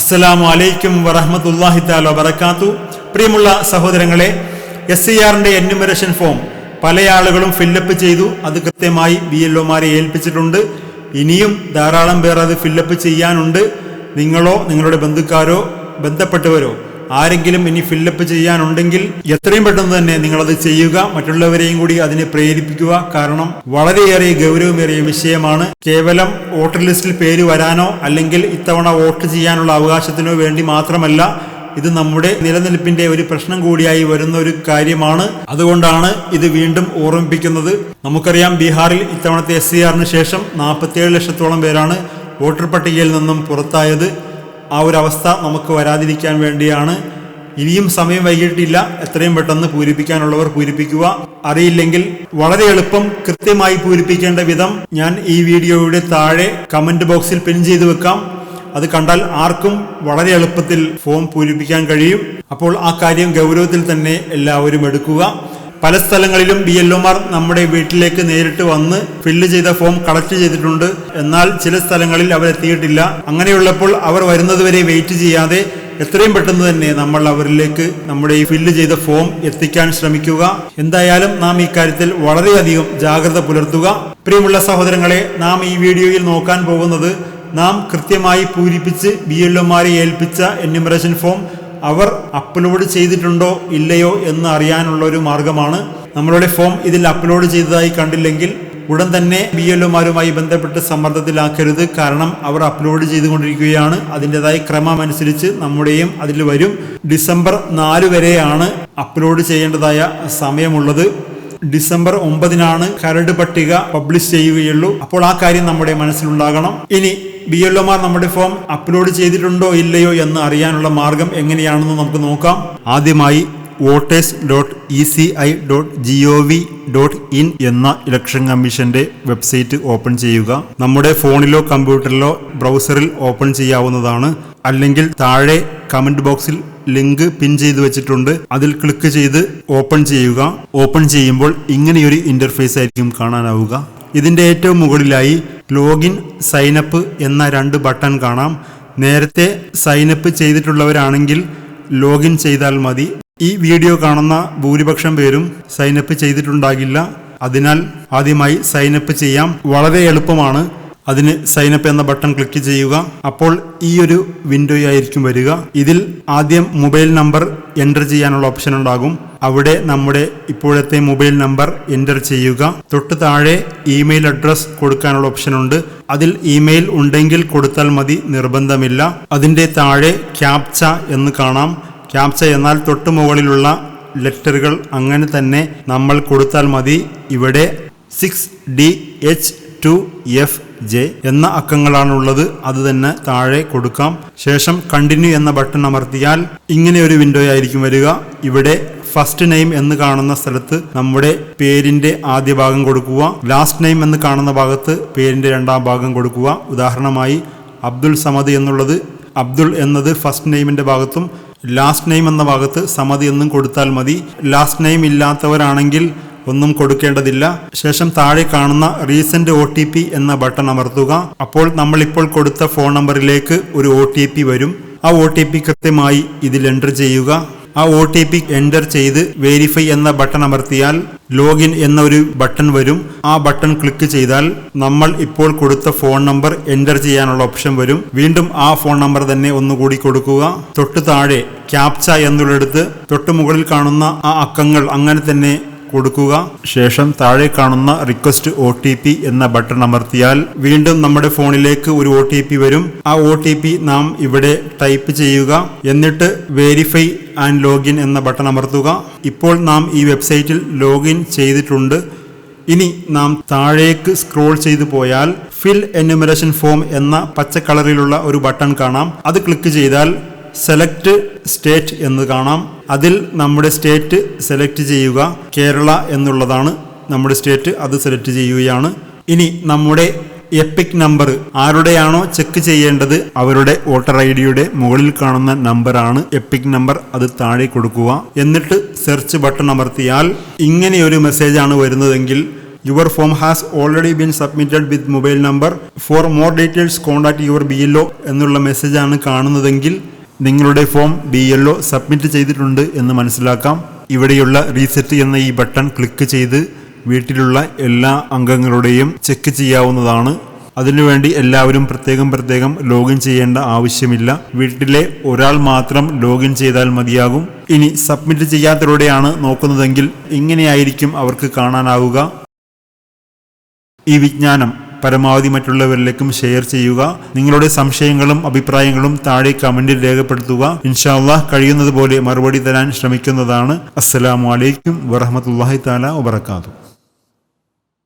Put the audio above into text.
അസ്സലാമു അലൈക്കും വറഹമത്തല്ലാഹി താല വബർക്കാത്തു പ്രിയമുള്ള സഹോദരങ്ങളെ എസ് സി ആറിന്റെ എന്യൂമറേഷൻ ഫോം പല ആളുകളും ഫില്ലപ്പ് ചെയ്തു. അത് കൃത്യമായി ബി എൽ ഒമാരെ ഏൽപ്പിച്ചിട്ടുണ്ട്. ഇനിയും ധാരാളം പേർ അത് ഫില്ലപ്പ് ചെയ്യാനുണ്ട്. നിങ്ങളോ നിങ്ങളുടെ ബന്ധുക്കാരോ ബന്ധപ്പെട്ടവരോ ആരെങ്കിലും ഇനി ഫില്ലപ്പ് ചെയ്യാനുണ്ടെങ്കിൽ എത്രയും പെട്ടെന്ന് തന്നെ നിങ്ങളത് ചെയ്യുക. മറ്റുള്ളവരെയും കൂടി അതിനെ പ്രേരിപ്പിക്കുക. കാരണം വളരെയേറെ ഗൗരവമേറിയ വിഷയമാണ്. കേവലം വോട്ടർ ലിസ്റ്റിൽ പേര് വരാനോ അല്ലെങ്കിൽ ഇത്തവണ വോട്ട് ചെയ്യാനുള്ള അവകാശത്തിനോ വേണ്ടി മാത്രമല്ല ഇത് നമ്മുടെ നിലനിൽപ്പിന്റെ ഒരു പ്രശ്നം കൂടിയായി വരുന്ന ഒരു കാര്യമാണ്. അതുകൊണ്ടാണ് ഇത് വീണ്ടും ഓർമ്മിപ്പിക്കുന്നത്. നമുക്കറിയാം ബീഹാറിൽ ഇത്തവണത്തെ എസ് സി ആറിന് ശേഷം നാൽപ്പത്തിയേഴ് ലക്ഷത്തോളം പേരാണ് വോട്ടർ പട്ടികയിൽ നിന്നും പുറത്തായത്. ആ ഒരു അവസ്ഥ നമുക്ക് വരാതിരിക്കാൻ വേണ്ടിയാണ്. ഇനിയും സമയം വൈകിട്ടില്ല. എത്രയും പെട്ടെന്ന് പൂരിപ്പിക്കാനുള്ളവർ പൂരിപ്പിക്കുക. അറിയില്ലെങ്കിൽ വളരെ എളുപ്പം കൃത്യമായി പൂരിപ്പിക്കേണ്ട വിധം ഞാൻ ഈ വീഡിയോയുടെ താഴെ കമന്റ് ബോക്സിൽ പിൻ ചെയ്തു വെക്കാം. അത് കണ്ടാൽ ആർക്കും വളരെ എളുപ്പത്തിൽ ഫോം പൂരിപ്പിക്കാൻ കഴിയും. അപ്പോൾ ആ കാര്യം ഗൗരവത്തിൽ തന്നെ എല്ലാവരും എടുക്കുക. പല സ്ഥലങ്ങളിലും ബി എൽ ഒമാർ നമ്മുടെ വീട്ടിലേക്ക് നേരിട്ട് വന്ന് ഫില്ല് ചെയ്ത ഫോം കളക്ട് ചെയ്തിട്ടുണ്ട്. എന്നാൽ ചില സ്ഥലങ്ങളിൽ അവരെത്തിയിട്ടില്ല അങ്ങനെയുള്ളപ്പോൾ അവർ വരുന്നതുവരെ വെയിറ്റ് ചെയ്യാതെ എത്രയും പെട്ടെന്ന് തന്നെ നമ്മൾ അവരിലേക്ക് നമ്മുടെ ഈ ഫില്ല് ചെയ്ത ഫോം എത്തിക്കാൻ ശ്രമിക്കുക. എന്തായാലും നാം ഈ കാര്യത്തിൽ വളരെയധികം ജാഗ്രത പുലർത്തുക. പ്രിയമുള്ള സഹോദരങ്ങളെ നാം ഈ വീഡിയോയിൽ നോക്കാൻ പോകുന്നത് നാം കൃത്യമായി പൂരിപ്പിച്ച് ബി എൽ ഒമാരെ ഏൽപ്പിച്ച എന്യൂമറേഷൻ ഫോം അവർ അപ്ലോഡ് ചെയ്തിട്ടുണ്ടോ ഇല്ലയോ എന്ന് അറിയാനുള്ള ഒരു മാർഗമാണ്. നമ്മളുടെ ഫോം ഇതിൽ അപ്ലോഡ് ചെയ്തതായി കണ്ടില്ലെങ്കിൽ ഉടൻ തന്നെ ബി എൽ ഒമാരുമായി ബന്ധപ്പെട്ട് സമ്മർദ്ദത്തിലാക്കരുത്. കാരണം അവർ അപ്ലോഡ് ചെയ്തുകൊണ്ടിരിക്കുകയാണ്. അതിന്റെതായ ക്രമം അനുസരിച്ച് നമ്മുടെയും അതിൽ വരും. ഡിസംബർ നാല് വരെയാണ് അപ്ലോഡ് ചെയ്യേണ്ടതായ സമയമുള്ളത്. ഡിസംബർ ഒമ്പതിനാണ് കരട് പട്ടിക പബ്ലിഷ് ചെയ്യുകയുള്ളൂ. അപ്പോൾ ആ കാര്യം നമ്മുടെ മനസ്സിലുണ്ടാകണം. ഇനി ബി എൽ ഒമാർ നമ്മുടെ ഫോം അപ്ലോഡ് ചെയ്തിട്ടുണ്ടോ ഇല്ലയോ എന്ന് അറിയാനുള്ള മാർഗം എങ്ങനെയാണെന്ന് നമുക്ക് നോക്കാം. ആദ്യമായി voters dot E C I dot G O V dot in എന്ന ഇലക്ഷൻ കമ്മീഷന്റെ വെബ്സൈറ്റ് ഓപ്പൺ ചെയ്യുക. നമ്മുടെ ഫോണിലോ കമ്പ്യൂട്ടറിലോ ബ്രൗസറിൽ ഓപ്പൺ ചെയ്യാവുന്നതാണ്. അല്ലെങ്കിൽ താഴെ കമന്റ് ബോക്സിൽ ലിങ്ക് പിൻ ചെയ്ത് വെച്ചിട്ടുണ്ട്. അതിൽ ക്ലിക്ക് ചെയ്ത് ഓപ്പൺ ചെയ്യുക. ഓപ്പൺ ചെയ്യുമ്പോൾ ഇങ്ങനെയൊരു ഇന്റർഫേസ് ആയിരിക്കും കാണാനാവുക. ഇതിന്റെ ഏറ്റവും മുകളിലായി ലോഗിൻ സൈനപ്പ് എന്ന രണ്ട് ബട്ടൺ കാണാം. നേരത്തെ സൈനപ്പ് ചെയ്തിട്ടുള്ളവരാണെങ്കിൽ ലോഗിൻ ചെയ്താൽ മതി. ഈ വീഡിയോ കാണുന്ന ഭൂരിപക്ഷം പേരും സൈനപ്പ് ചെയ്തിട്ടുണ്ടാകില്ല. അതിനാൽ ആദ്യമായി സൈനപ്പ് ചെയ്യാം. വളരെ എളുപ്പമാണ്. അതിന് സൈനപ്പ് എന്ന ബട്ടൺ ക്ലിക്ക് ചെയ്യുക. അപ്പോൾ ഈ ഒരു വിൻഡോ ആയിരിക്കും വരിക. ഇതിൽ ആദ്യം മൊബൈൽ നമ്പർ എന്റർ ചെയ്യാനുള്ള ഓപ്ഷൻ ഉണ്ടാകും. അവിടെ നമ്മുടെ ഇപ്പോഴത്തെ മൊബൈൽ നമ്പർ എന്റർ ചെയ്യുക. തൊട്ട് താഴെ ഇമെയിൽ അഡ്രസ് കൊടുക്കാനുള്ള ഓപ്ഷൻ ഉണ്ട്. അതിൽ ഇമെയിൽ ഉണ്ടെങ്കിൽ കൊടുത്താൽ മതി നിർബന്ധമില്ല. അതിന്റെ താഴെ ക്യാപ്ച എന്ന് കാണാം. ക്യാപ്ച എന്നാൽ തൊട്ട് മുകളിലുള്ള ലെറ്ററുകൾ അങ്ങനെ തന്നെ നമ്മൾ കൊടുത്താൽ മതി. ഇവിടെ six D H two F J എന്ന അക്കങ്ങളാണുള്ളത്. അത് തന്നെ താഴെ കൊടുക്കാം. ശേഷം കണ്ടിന്യൂ എന്ന ബട്ടൺ അമർത്തിയാൽ ഇങ്ങനെ ഒരു വിൻഡോ ആയിരിക്കും വരിക. ഇവിടെ ഫസ്റ്റ് നെയിം എന്ന് കാണുന്ന സ്ഥലത്ത് നമ്മുടെ പേരിന്റെ ആദ്യ ഭാഗം കൊടുക്കുക. ലാസ്റ്റ് നെയിം എന്ന് കാണുന്ന ഭാഗത്ത് പേരിന്റെ രണ്ടാം ഭാഗം കൊടുക്കുക. ഉദാഹരണമായി അബ്ദുൾ സമദ് എന്നുള്ളത് അബ്ദുൾ എന്നത് ഫസ്റ്റ് നെയിമിന്റെ ഭാഗത്തും ലാസ്റ്റ് നെയിം എന്ന ഭാഗത്ത് സമതി എന്നും കൊടുത്താൽ മതി. ലാസ്റ്റ് നെയിം ഇല്ലാത്തവരാണെങ്കിൽ ഒന്നും കൊടുക്കേണ്ടതില്ല. ശേഷം താഴെ കാണുന്ന റീസെന്റ് ഒ എന്ന ബട്ടൺ അമർത്തുക. അപ്പോൾ നമ്മൾ ഇപ്പോൾ കൊടുത്ത ഫോൺ നമ്പറിലേക്ക് ഒരു ഒ വരും. ആ ഒ കൃത്യമായി ഇതിൽ എന്റർ ചെയ്യുക. ആ ഒ ടി പി എന്റർ ചെയ്ത് വെരിഫൈ എന്ന ബട്ടൺ അമർത്തിയാൽ ലോഗിൻ എന്ന ഒരു ബട്ടൺ വരും. ആ ബട്ടൺ ക്ലിക്ക് ചെയ്താൽ നമ്മൾ ഇപ്പോൾ കൊടുത്ത ഫോൺ നമ്പർ എന്റർ ചെയ്യാനുള്ള ഓപ്ഷൻ വരും. വീണ്ടും ആ ഫോൺ നമ്പർ തന്നെ ഒന്നുകൂടി കൊടുക്കുക. തൊട്ട് താഴെ ക്യാപ്ച എന്നുള്ളിടത്ത് തൊട്ട് മുകളിൽ കാണുന്ന ആ അക്കങ്ങൾ അങ്ങനെ തന്നെ കൊടുക്കുക. ശേഷം താഴെ കാണുന്ന റിക്വസ്റ്റ് ഒ എന്ന ബട്ടൺ അമർത്തിയാൽ വീണ്ടും നമ്മുടെ ഫോണിലേക്ക് ഒരു ഒ വരും. ആ ഒ നാം ഇവിടെ ടൈപ്പ് ചെയ്യുക. എന്നിട്ട് വെരിഫൈ ആൻഡ് ലോഗിൻ എന്ന ബട്ടൺ അമർത്തുക. ഇപ്പോൾ നാം ഈ വെബ്സൈറ്റിൽ ലോഗിൻ ചെയ്തിട്ടുണ്ട്. ഇനി നാം താഴേക്ക് സ്ക്രോൾ ചെയ്തു പോയാൽ ഫിൽ എന്യൂമറേഷൻ ഫോം എന്ന പച്ച കളറിലുള്ള ഒരു ബട്ടൺ കാണാം. അത് ക്ലിക്ക് ചെയ്താൽ സെലക്ട് സ്റ്റേറ്റ് എന്ന് കാണാം. അതിൽ നമ്മുടെ സ്റ്റേറ്റ് സെലക്ട് ചെയ്യുക കേരള എന്നുള്ളതാണ് നമ്മുടെ സ്റ്റേറ്റ് അത് സെലക്ട് ചെയ്യുകയാണ്. ഇനി നമ്മുടെ എപ്പിക് നമ്പർ ആരുടെയാണോ ചെക്ക് ചെയ്യേണ്ടത് അവരുടെ വോട്ടർ ഐ ഡിയുടെ മുകളിൽ കാണുന്ന നമ്പറാണ് എപ്പിക് നമ്പർ അത് താഴെ കൊടുക്കുക. എന്നിട്ട് സെർച്ച് ബട്ടൺ അമർത്തിയാൽ ഇങ്ങനെ ഒരു മെസ്സേജ് ആണ് വരുന്നതെങ്കിൽ your form has already been submitted with mobile number for more details contact your B L O എന്നുള്ള മെസ്സേജാണ് കാണുന്നതെങ്കിൽ നിങ്ങളുടെ ഫോം ബി എൽ സബ്മിറ്റ് ചെയ്തിട്ടുണ്ട് എന്ന് മനസ്സിലാക്കാം. ഇവിടെയുള്ള റീസെറ്റ് എന്ന ഈ ബട്ടൺ ക്ലിക്ക് ചെയ്ത് വീട്ടിലുള്ള എല്ലാ അംഗങ്ങളുടെയും ചെക്ക് ചെയ്യാവുന്നതാണ്. അതിനുവേണ്ടി എല്ലാവരും പ്രത്യേകം പ്രത്യേകം ലോഗിൻ ചെയ്യേണ്ട ആവശ്യമില്ല. വീട്ടിലെ ഒരാൾ മാത്രം ലോഗിൻ ചെയ്താൽ മതിയാകും. ഇനി സബ്മിറ്റ് ചെയ്യാത്തവരുടെയാണ് നോക്കുന്നതെങ്കിൽ ഇങ്ങനെയായിരിക്കും അവർക്ക് കാണാനാവുക. ഈ വിജ്ഞാനം. പരമാവധി മറ്റുള്ളവരിലേക്കും ഷെയർ ചെയ്യുക. നിങ്ങളുടെ സംശയങ്ങളും അഭിപ്രായങ്ങളും താഴെ കമന്റിൽ രേഖപ്പെടുത്തുക. ഇൻഷാല്ലാ കഴിയുന്നത് പോലെ മറുപടി തരാൻ ശ്രമിക്കുന്നതാണ്. അസ്സലാമു അലൈക്കും വറഹമത്തല്ലാഹി താല വബർക്കാത്തു